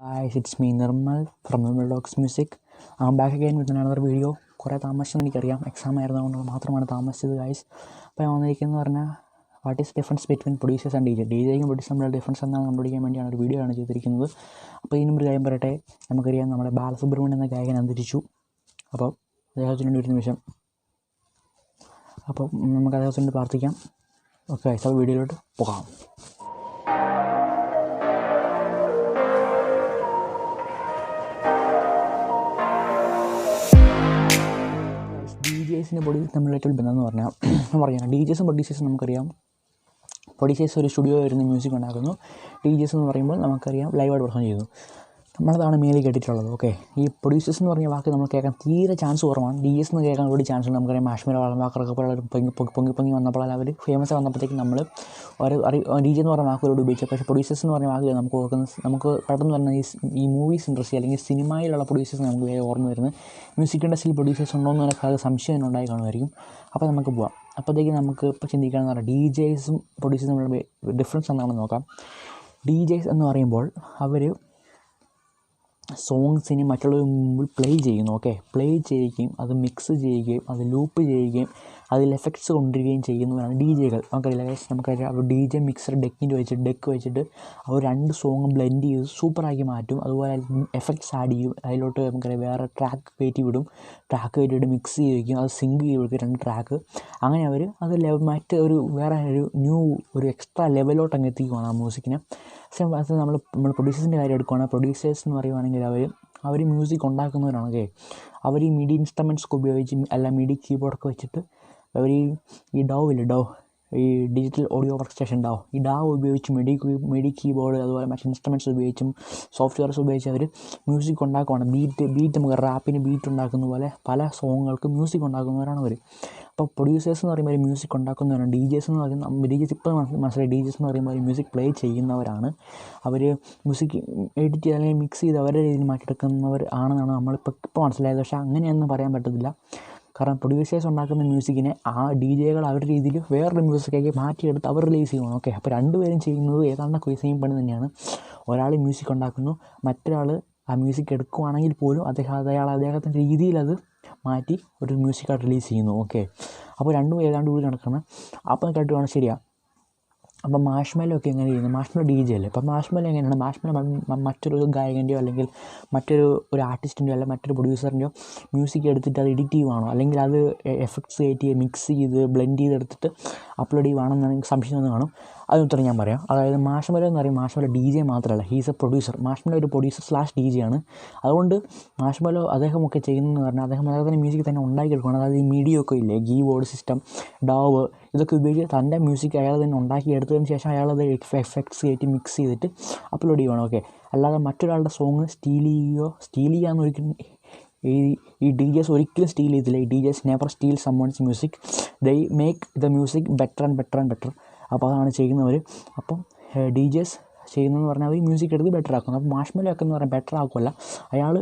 Guys, it's me Nirmal from Nirmal docs music ആ back again with another video കുറേ താമസിച്ചെന്ന് എനിക്കറിയാം. Exam ആയിരുന്നതുകൊണ്ട് മാത്രമാണ് താമസിച്ചത് ഗൈസ് അപ്പോൾ ഞാൻ വന്നിരിക്കുന്നത് പറഞ്ഞാൽ what is difference between producers and D J D ജെയും produce തമ്മിലുള്ള ഡിഫറൻസ് എന്താണെന്ന് കണ്ടുപിടിക്കാൻ വേണ്ടിയാണ് ഒരു വീഡിയോ ആണ് ചെയ്തിരിക്കുന്നത്. അപ്പോൾ ഇതിനും ഒരു കാര്യം പറയട്ടെ. നമുക്കറിയാം നമ്മുടെ ബാലസുബ്രഹ്മണ്യം എന്ന ഗായകൻ അന്തരിച്ചു. അപ്പോൾ അദ്ദേഹത്തിന് ഒരു നിമിഷം. അപ്പോൾ നമുക്ക് അദ്ദേഹത്തിന് പ്രാർത്ഥിക്കാം. ഓക്കെ ഗൈസ് അപ്പോൾ വീഡിയോയിലോട്ട് പോകാം. ജെസിന്റെ ബോഡി തമ്മിലായിട്ടുള്ള ബന്ധം എന്ന് പറഞ്ഞാൽ ഞാൻ പറയാം ഡി ജെസും പ്രൊഡ്യൂസേഴ്സും നമുക്കറിയാം. ബോഡി പ്രൊഡ്യൂസേഴ്സ് ഒരു സ്റ്റുഡിയോ വരുന്ന മ്യൂസിക് ഉണ്ടാക്കുന്നു. ഡി ജെസ് എന്ന് പറയുമ്പോൾ നമുക്കറിയാം ലൈവായിട്ട് പെർഫോം ചെയ്യുന്നു നമ്മളതാണ് മേലിൽ കേട്ടിട്ടുള്ളത് ഓക്കെ ഈ പ്രൊഡ്യൂസേഴ്സ് എന്ന് പറഞ്ഞ വാക്ക് നമ്മൾ കേൾക്കാൻ തീരെ ചാൻസ് കുറവാണ്. ഡി എസ് എന്ന് കേൾക്കാൻ ഒരു ചാൻസ് ഉണ്ട് നമുക്കറിയാം മാഷ്മീര വാക്കറൊക്കെ പോലുള്ള പൊങ്ങി പൊങ്ങി പൊങ്ങി പൊങ്ങി വന്നപ്പോൾ അവർ ഫേമസ് വന്നപ്പോഴത്തേക്കും നമ്മൾ ഒരു അറി ഡി ജി എന്ന് പറഞ്ഞ വാക്കുകളോട് ഉപയോഗിച്ചു പക്ഷേ പ്രൊഡ്യൂസേഴ്സ് എന്ന് പറഞ്ഞ വാക്ക് നമുക്ക് ഓർക്കുന്ന നമുക്ക് പെട്ടെന്ന് തന്നെ ഈ ഈ മൂവീസ് ഇൻഡസ്ട്രി അല്ലെങ്കിൽ സിനിമയിലുള്ള പ്രൊഡ്യൂസേഴ്സ് നമുക്ക് വേറെ ഓർമ്മ വരുന്നത് മ്യൂസിക് ഇൻഡസ്ട്രിയിൽ പ്രൊഡ്യൂസേഴ്സ് ഉണ്ടോ എന്ന് പറഞ്ഞാൽ സംശയം ഉണ്ടായി കാണുമായിരിക്കും. അപ്പോൾ നമുക്ക് പോവാം. അപ്പോഴത്തേക്ക് നമുക്ക് ഇപ്പോൾ ചിന്തിക്കാമെന്ന് പറഞ്ഞാൽ ഡി ജെസും പ്രൊഡ്യൂസേഴ്സും തമ്മിലുള്ള ഡിഫറൻസ് എന്താണെന്ന് നോക്കാം. ഡി ജെസ് എന്ന് പറയുമ്പോൾ അവർ സോങ്സിനെ മറ്റുള്ളവർ മുമ്പിൽ പ്ലേ ചെയ്യുന്നു ഓക്കെ പ്ലേ ചെയ്യുകയും അത് മിക്സ് ചെയ്യുകയും അത് ലൂപ്പ് ചെയ്യുകയും അതിൽ എഫക്ട്സ് കൊണ്ടുവരികയും ചെയ്യുന്നവരാണ് ഡി ജെകൾ. നമുക്കറിയില്ല guys, നമുക്കറിയാം ഡി ജെ മിക്സർ ഡെക്കിന്റെ വെച്ചിട്ട് ഡെക്ക് വെച്ചിട്ട് അവർ രണ്ട് സോങ്ങും ബ്ലെൻഡ് ചെയ്ത് സൂപ്പറാക്കി മാറ്റും. അതുപോലെ എഫക്ട്സ് ആഡ് ചെയ്യും. അതിലോട്ട് നമുക്കറിയാം വേറെ ട്രാക്ക് കയറ്റി വിടും. ട്രാക്ക് കയറ്റിയിട്ട് മിക്സ് ചെയ്ത് വയ്ക്കും അത് സിങ്ക് ചെയ്ത് കൊടുക്കും രണ്ട് ട്രാക്ക് അങ്ങനെ അവർ അത് ലെവൽ മറ്റ് ഒരു വേറെ ഒരു ന്യൂ ഒരു എക്സ്ട്രാ ലെവലോട്ട് അങ്ങ് എത്തിക്കുവാണ് ആ മ്യൂസിക്കിനെ പക്ഷേ അത് നമ്മൾ നമ്മൾ പ്രൊഡ്യൂസേഴ്സിന്റെ കാര്യം എടുക്കുകയാണെങ്കിൽ പ്രൊഡ്യൂസേഴ്സ് എന്ന് പറയുവാണെങ്കിൽ അവർ അവർ മ്യൂസിക് ഉണ്ടാക്കുന്നവരാണ് ഓക്കെ അവർ ഈ മിഡി ഇൻസ്ട്രുമെന്റ്സ് ഒക്കെ ഉപയോഗിച്ച് അല്ല മിഡി കീബോർഡൊക്കെ വെച്ചിട്ട് അവർ ഈ ഈ ഡവ് ഇല്ലേ ഡവ്? ഈ digital audio work station dove. ഈ ഡാവ് ഉപയോഗിച്ച് മെഡി മെഡി കീബോർഡ് അതുപോലെ മറ്റ് ഇൻസ്ട്രുമെന്റ്സ് ഉപയോഗിച്ചും സോഫ്റ്റ്വെയർസ് ഉപയോഗിച്ച് അവർ മ്യൂസിക് ഉണ്ടാക്കുവാണ്. ബീറ്റ് ബീറ്റ് നമുക്ക് റാപ്പിന് ബീറ്റ് ഉണ്ടാക്കുന്ന പോലെ പല സോങ്ങുകൾക്ക് മ്യൂസിക് ഉണ്ടാക്കുന്നവരാണ് അവർ. അപ്പോൾ പ്രൊഡ്യൂസേഴ്സ് എന്ന് പറയുമ്പോൾ മ്യൂസിക് ഉണ്ടാക്കുന്നവരാണ്. ഡി ജെസ് എന്ന് പറയുന്ന ഡി ജെസ് ഇപ്പോൾ മനസ്സിലായി. ഡി ജെസ് എന്ന് പറയുമ്പോൾ മ്യൂസിക് പ്ലേ ചെയ്യുന്നവരാണ്. അവർ മ്യൂസിക് എഡിറ്റ് ചെയ്ത് അല്ലെങ്കിൽ മിക്സ് ചെയ്ത് അവരുടെ രീതിയിൽ മാറ്റിയെടുക്കുന്നവർ ആണെന്നാണ് നമ്മളിപ്പോൾ ഇപ്പോൾ മനസ്സിലായത്. പക്ഷേ അങ്ങനെയൊന്നും പറയാൻ പറ്റത്തില്ല. കാരണം പ്രൊഡ്യൂസേഴ്സ് ഉണ്ടാക്കുന്ന മ്യൂസിക്കിനെ ആ ഡി ജെകൾ അവരുടെ രീതിയിൽ വേറൊരു മ്യൂസിക്കാക്കി മാറ്റിയെടുത്ത് അവർ റിലീസ് ചെയ്യണം ഓക്കെ അപ്പോൾ രണ്ടുപേരും ചെയ്യുന്നത് ഏതാണ്ട് സെയിം പണി തന്നെയാണ്. ഒരാൾ മ്യൂസിക് ഉണ്ടാക്കുന്നു മറ്റൊരാൾ ആ മ്യൂസിക് എടുക്കുവാണെങ്കിൽ പോലും അദ്ദേഹം അയാൾ അദ്ദേഹത്തിന്റെ രീതിയിൽ അത് മാറ്റി ഒരു മ്യൂസിക്കായിട്ട് റിലീസ് ചെയ്യുന്നു. ഓക്കെ അപ്പോൾ രണ്ടും ഏതാണ്ട് കൂടി നടക്കണം. അപ്പോൾ കേട്ടുവാണ് ശരിയാണ് അപ്പം മാഷ്മലോ ഒക്കെ എങ്ങനെ ചെയ്യുന്നത് മാഷ്മേലോ ഡി ജെ അല്ലേ? അപ്പം മാഷ്മേലോ എങ്ങനെയാണ്? മാഷ്മേലോ മറ്റൊരു ഗായകന്റെയോ അല്ലെങ്കിൽ മറ്റൊരു ഒരു ആർട്ടിസ്റ്റിന്റെയോ അല്ലെങ്കിൽ മറ്റൊരു പ്രൊഡ്യൂസറിന്റെയോ മ്യൂസിക് എടുത്തിട്ട് അത് എഡിറ്റ് ചെയ്യുവാണോ അല്ലെങ്കിൽ അത് എഫക്ട്സ് കയറ്റി മിക്സ് ചെയ്ത് ബ്ലെൻഡ് ചെയ്തെടുത്തിട്ട് അപ്ലോഡ് ചെയ്യുവാണെന്നാണ് എനിക്ക് സംശയം ഒന്ന് കാണും. അതിന് ഉത്തരം ഞാൻ പറയാം. അതായത് മാഷ്മല എന്ന് പറയും മാഷ്മല ഡി ജെ മാത്രമല്ല. ഹീസ് എ പ്രൊഡ്യൂസർ മാഷ്മല ഒരു പ്രൊഡ്യൂസർ സ്ലാഷ് ഡി ജെ ആണ്. അതുകൊണ്ട് മാഷ്മല അദ്ദേഹമൊക്കെ ചെയ്യുന്നതെന്ന് പറഞ്ഞാൽ അദ്ദേഹം അദ്ദേഹത്തിന്റെ മ്യൂസിക് തന്നെ ഉണ്ടാക്കിയെടുക്കുകയാണ്. അതായത് ഈ മീഡിയ ഒക്കെ ഇല്ലേ? ഗീ ബോർഡ് സിസ്റ്റം ഡാവ് ഇതൊക്കെ ഉപയോഗിച്ച് തന്റെ മ്യൂസിക് അയാൾ തന്നെ ഉണ്ടാക്കിയെടുത്തതിന് ശേഷം അയാളത് എഫക്ട്സ് കയറ്റി മിക്സ് ചെയ്തിട്ട് അപ്ലോഡ് ചെയ്യുവാണ്. ഓക്കെ അല്ലാതെ മറ്റൊരാളുടെ സോങ് സ്റ്റീൽ ചെയ്യുകയോ സ്റ്റീൽ ചെയ്യാന്ന് ഒരിക്കലും ഈ ഈ ഡി ജെസ് ഒരിക്കലും സ്റ്റീൽ ചെയ്തില്ല. ഈ DJs never steal someone's music they make the music better and better and better അപ്പോൾ അതാണ് ചെയ്യുന്നവർ അപ്പം ഡി ജെസ് ചെയ്യുന്നതെന്ന് പറഞ്ഞാൽ അവർ മ്യൂസിക് എടുത്ത് ബെറ്റർ ആക്കുന്നു അപ്പോൾ മാഷ്മലോ ഒക്കെ എന്ന് പറഞ്ഞാൽ ബെറ്റർ ആക്കുമല്ല അയാൾ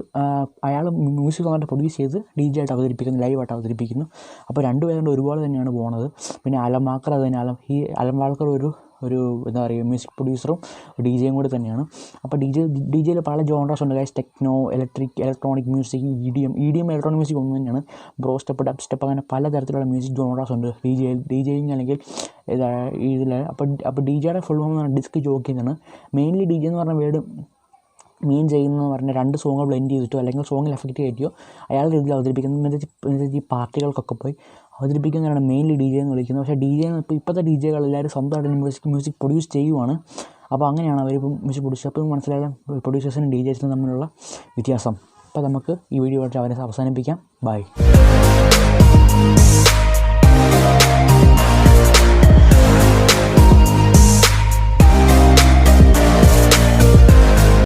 അയാൾ മ്യൂസിക് വന്നിട്ട് പ്രൊഡ്യൂസ് ചെയ്ത് ഡി ജെ ആയിട്ട് അവതരിപ്പിക്കുന്നു ലൈവായിട്ട് അവതരിപ്പിക്കുന്നു. അപ്പോൾ രണ്ടുപേരും ഒരുപാട് തന്നെയാണ് പോകുന്നത് പിന്നെ അലം വാക്കർ അത് തന്നെ അലം ഈ അലം വാക്കർ ഒരു ഒരു എന്താ പറയുക മ്യൂസിക് പ്രൊഡ്യൂസറും ഡി ജെയും കൂടി തന്നെയാണ്. അപ്പോൾ ഡി ജെ ഡി ജെയിൽ പല ജോൺറസ് ഉണ്ട് guys techno electric electronic music E D M E D M electronic music ഒന്നും തന്നെയാണ്. ബ്രോ സ്റ്റെപ്പ് ഡബ് സ്റ്റെപ്പ് അങ്ങനെ പല തരത്തിലുള്ള മ്യൂസിക് ജോൺറസ് ഉണ്ട്. ഡി ജെ ഡി ജെയിങ് അല്ലെങ്കിൽ ഇതാ ഇതിൽ അപ്പോൾ അപ്പോൾ ഡി ജെയുടെ ഫുൾ ഫോം ഡിസ്ക് ജോക്കി എന്നാണ് മെയിൻലി ഡി ജെ എന്ന് പറഞ്ഞ വേർഡ് മീൻ ചെയ്യുന്നതെന്ന് പറഞ്ഞാൽ രണ്ട് സോങ്ങ് ബ്ലെൻഡ് ചെയ്തിട്ടോ അല്ലെങ്കിൽ സോങ്ങിൽ എഫക്റ്റ് കയറ്റിയോ അയാളുടെ രീതിയിൽ അവതരിപ്പിക്കുന്ന ഈ പാർട്ടികൾക്കൊക്കെ പോയി അവതരിപ്പിക്കുന്നവരാണ് മെയിൻലി ഡി ജെ എന്ന് വിളിക്കുന്നത്. പക്ഷേ ഡി ജെ ഇപ്പോൾ ഇപ്പോഴത്തെ ഡി ജെകൾ എല്ലാവരും സ്വന്തമായിട്ട് മ്യൂസിക് മ്യൂസിക് പ്രൊഡ്യൂസ് ചെയ്യുവാണ്. അപ്പോൾ അങ്ങനെയാണ് അവരിപ്പം മ്യൂസിക് പ്രൊഡ്യൂസ് അപ്പോൾ മനസ്സിലായാലും പ്രൊഡ്യൂസേഴ്സിനും ഡി ജെസിനും തമ്മിലുള്ള വ്യത്യാസം. അപ്പോൾ നമുക്ക് ഈ വീഡിയോ അവരെ അവസാനിപ്പിക്കാം. ബൈ